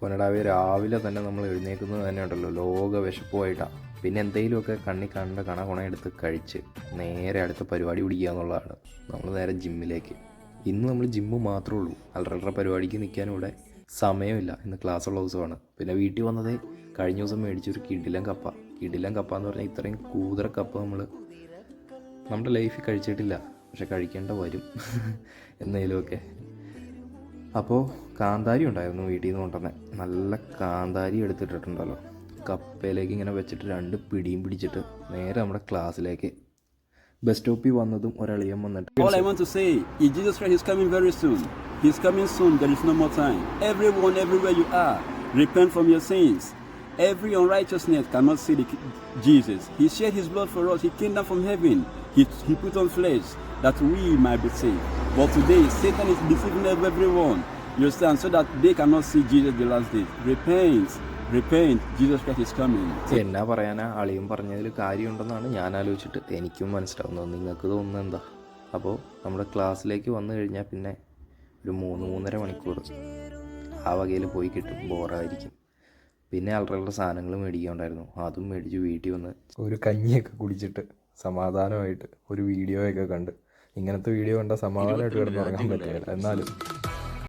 പൊന്നടാവി രാവിലെ തന്നെ നമ്മൾ എഴുന്നേക്കുന്നത് തന്നെ ഉണ്ടല്ലോ ലോക വിശപ്പുമായിട്ടാണ് പിന്നെ എന്തെങ്കിലുമൊക്കെ കണ്ണി കണ്ട കണ കുണ എടുത്ത് കഴിച്ച് നേരെ അടുത്ത പരിപാടി പിടിക്കുക എന്നുള്ളതാണ്. നമ്മൾ നേരെ ജിമ്മിലേക്ക്. ഇന്ന് നമ്മൾ ജിമ്മ് മാത്രമേ ഉള്ളൂ. അല്ലറ പരിപാടിക്ക് നിൽക്കാനും ഇവിടെ സമയമില്ല. ഇന്ന് ക്ലാസ് ഉള്ള ദിവസമാണ്. പിന്നെ വീട്ടിൽ വന്നതേ കഴിഞ്ഞ ദിവസം മേടിച്ചൊരു കിടിലം കപ്പ. കിടിലം കപ്പ എന്ന് പറഞ്ഞാൽ ഇത്രയും കൂതറ കപ്പ നമ്മൾ നമ്മുടെ ലൈഫിൽ കഴിച്ചിട്ടില്ല. പക്ഷെ കഴിക്കേണ്ട വരും. എന്നതിലുമൊക്കെ അപ്പോൾ കാന്താരി ഉണ്ടായിരുന്നു വീട്ടിൽ നിന്ന് കൊണ്ടുവന്നത് നല്ല കാന്താരി എടുത്തിട്ടിട്ടുണ്ടല്ലോ കപ്പയിലേക്ക് ഇങ്ങനെ വെച്ചിട്ട് രണ്ട് പിടിയും പിടിച്ചിട്ട് നേരെ നമ്മുടെ ക്ലാസ്സിലേക്ക് ബസ് സ്റ്റോപ്പിൽ വന്നതും ഒരളിയൻ വന്നിട്ട് All I want to say is Jesus Christ is coming very soon. He's coming soon. There is no more time. Everyone, everywhere you are, repent from your sins. Every unrighteousness cannot see the, Jesus. He shed his blood for us. He came down from heaven. He, he put on flesh that we might be saved. But today, Satan is deceiving everyone. You understand? So that they cannot see Jesus the last day. Repent. Repent. Jesus Christ is coming. എന്നാ പറയാനാ അളിയൻ പറഞ്ഞതിൽ കാര്യമുണ്ടെന്നാണ് ഞാൻ ആലോചിച്ചിട്ട് എനിക്കും മനസ്സിലാവുന്നത് നിങ്ങൾക്ക് തോന്നുന്നത് എന്താ അപ്പോൾ നമ്മുടെ ക്ലാസ്സിലേക്ക് വന്നു കഴിഞ്ഞാൽ പിന്നെ ഒരു മൂന്ന് മൂന്നര മണിക്കൂർ ആ വകയിൽ പോയി കിട്ടും ബോറായിരിക്കും പിന്നെ അലറലുള്ള സാധനങ്ങൾ മേടിക്കാനുണ്ടായിരുന്നു അതും മേടിച്ച് വീട്ടിൽ വന്ന് ഒരു കഞ്ഞിയൊക്കെ കുടിച്ചിട്ട് സമാധാനമായിട്ട് ഒരു വീഡിയോയൊക്കെ കണ്ട് ഇങ്ങനത്തെ വീഡിയോ കണ്ട സമാധാനമായിട്ട് കിടന്നുറങ്ങാൻ പറ്റില്ല എന്നാലും